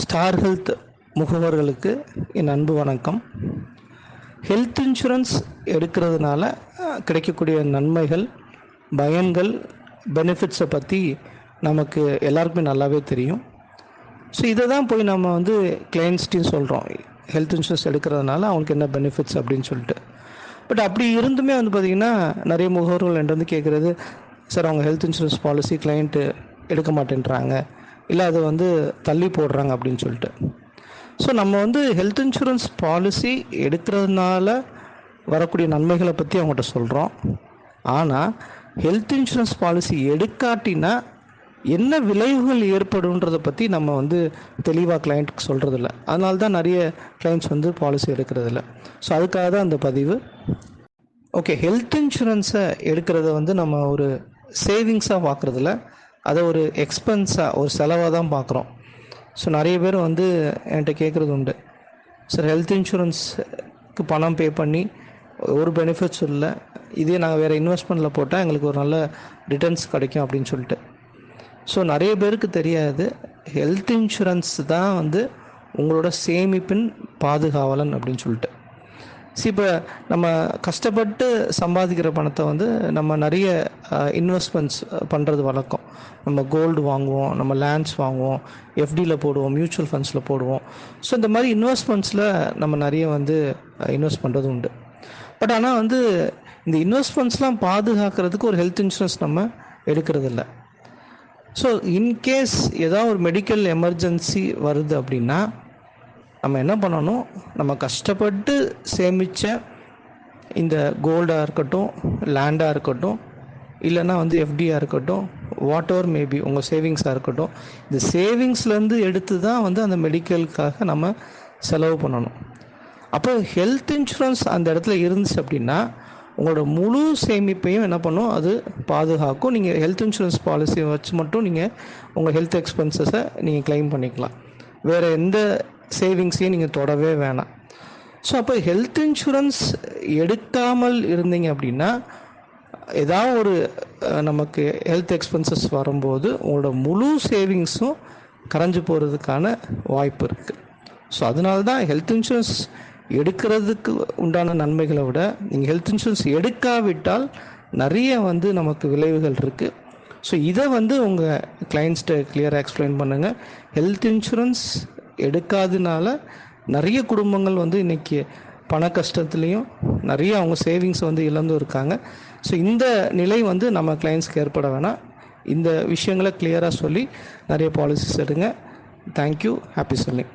Star health முகவர்களுக்கு என் அன்பு வணக்கம். Health insurance எடுக்கிறதுனால கிடைக்கக்கூடிய நன்மைகள் பயன்கள் பெனிஃபிட்ஸை பற்றி நமக்கு எல்லாருக்குமே நல்லாவே தெரியும். ஸோ இதை தான் போய் நம்ம வந்து கிளைண்ட்ஸ்டையும் சொல்கிறோம் ஹெல்த் இன்சூரன்ஸ் எடுக்கிறதுனால அவங்களுக்கு என்ன பெனிஃபிட்ஸ் அப்படின்னு சொல்லிட்டு. பட் அப்படி இருந்துமே வந்து பார்த்திங்கன்னா நிறைய முகவர்கள் என்கிட்ட வந்து கேட்குறது சார் அவங்க ஹெல்த் இன்சூரன்ஸ் பாலிசி கிளைண்ட்டு எடுக்க மாட்டேன்றாங்க. இல்லை அதை வந்து தள்ளி போடுறாங்க அப்படின்னு சொல்லிட்டு. ஸோ நம்ம வந்து ஹெல்த் இன்சூரன்ஸ் பாலிசி எடுக்கிறதுனால வரக்கூடிய நன்மைகளை பற்றி அவங்ககிட்ட சொல்கிறோம் ஆனால் ஹெல்த் இன்சூரன்ஸ் பாலிசி எடுக்காட்டினா என்ன விளைவுகள் ஏற்படுன்றதை பற்றி நம்ம வந்து தெளிவாக கிளைண்ட்டுக்கு சொல்கிறதில்ல அதனால தான் நிறைய கிளைண்ட்ஸ் வந்து பாலிசி எடுக்கிறதில்ல. ஸோ அதுக்காக தான் அந்த பதிவு. ஓகே ஹெல்த் இன்சூரன்ஸை எடுக்கிறத வந்து நம்ம ஒரு சேவிங்ஸாக பார்க்குறதில்ல அதை ஒரு எக்ஸ்பென்ஸாக ஒரு செலவாக தான் பார்க்குறோம். ஸோ நிறைய பேர் வந்து என்கிட்ட கேட்குறது உண்டு. சார் ஹெல்த் இன்சூரன்ஸுக்கு பணம் பே பண்ணி ஒரு பெனிஃபிட்ஸ் இல்லை. இதே நாங்கள் வேறு இன்வெஸ்ட்மெண்ட்டில் போட்டால் எங்களுக்கு ஒரு நல்ல ரிட்டர்ன்ஸ் கிடைக்கும் அப்படின்னு சொல்லிட்டு. ஸோ நிறைய பேருக்கு தெரியாது ஹெல்த் இன்சூரன்ஸ் தான் வந்து உங்களோட சேமிப்பின் பாதுகாவலன் அப்படின்னு சொல்லிட்டு. சி இப்போ நம்ம கஷ்டப்பட்டு சம்பாதிக்கிற பணத்தை வந்து நம்ம நிறைய இன்வெஸ்ட்மெண்ட்ஸ் பண்ணுறது வழக்கம். நம்ம கோல்டு வாங்குவோம் நம்ம லேண்ட்ஸ் வாங்குவோம் எஃப்டியில் போடுவோம் மியூச்சுவல் ஃபண்ட்ஸில் போடுவோம். ஸோ இந்த மாதிரி இன்வெஸ்ட்மெண்ட்ஸில் நம்ம நிறைய வந்து இன்வெஸ்ட் பண்ணுறது உண்டு. பட் ஆனால் வந்து இந்த இன்வெஸ்ட்மெண்ட்ஸ்லாம் பாதுகாக்கிறதுக்கு ஒரு ஹெல்த் இன்சூரன்ஸ் நம்ம எடுக்கிறது இல்லை ஸோ இன்கேஸ் ஏதாவது ஒரு மெடிக்கல் எமர்ஜென்சி வருது அப்படின்னா நம்ம என்ன பண்ணணும்? நம்ம கஷ்டப்பட்டு சேமித்த இந்த கோல்டாக இருக்கட்டும் லேண்டாக இருக்கட்டும் இல்லைன்னா வந்து எஃப்டியாக இருக்கட்டும் வாட் எவர் மேபி உங்கள் சேவிங்ஸாக இருக்கட்டும் இந்த சேவிங்ஸ்லேருந்து எடுத்து தான் வந்து அந்த மெடிக்கலுக்காக நம்ம செலவு பண்ணணும். அப்போ ஹெல்த் இன்சூரன்ஸ் அந்த இடத்துல இருந்துச்சு அப்படின்னா உங்களோட முழு சேமிப்பையும் என்ன பண்ணும்? அது பாதுகாக்கும். நீங்கள் ஹெல்த் இன்சூரன்ஸ் பாலிசி வச்சு மட்டும் நீங்கள் உங்கள் ஹெல்த் எக்ஸ்பென்சஸை நீங்கள் க்ளைம் பண்ணிக்கலாம். வேறு எந்த சேவிங்ஸையும் நீங்கள் தொடவே வேணாம். ஸோ அப்போ ஹெல்த் இன்சூரன்ஸ் எடுக்காமல் இருந்தீங்க அப்படின்னா ஏதாவது ஒரு நமக்கு ஹெல்த் எக்ஸ்பென்சஸ் வரும்போது உங்களோட முழு சேவிங்ஸும் கரைஞ்சு போகிறதுக்கான வாய்ப்பு இருக்குது ஸோ அதனால தான் ஹெல்த் இன்சூரன்ஸ் எடுக்கிறதுக்கு உண்டான நன்மைகளை விட நீங்கள் ஹெல்த் இன்சூரன்ஸ் எடுக்காவிட்டால் நிறைய வந்து நமக்கு விளைவுகள் இருக்குது ஸோ இதை வந்து உங்கள் கிளைண்ட்ஸ்கிட்ட கிளியராக எக்ஸ்பிளைன் பண்ணுங்கள் ஹெல்த் இன்சூரன்ஸ் எடுக்காதனால நிறைய குடும்பங்கள் வந்து இன்றைக்கி பண கஷ்டத்துலேயும் நிறைய அவங்க சேவிங்ஸ் வந்து இழந்தும் இருக்காங்க. ஸோ இந்த நிலை வந்து நம்ம கிளைண்ட்ஸ்க்கு ஏற்பட வேணாம். இந்த விஷயங்களை கிளியராக சொல்லி நிறைய பாலிசிஸ் எடுங்க. Thank you happy selling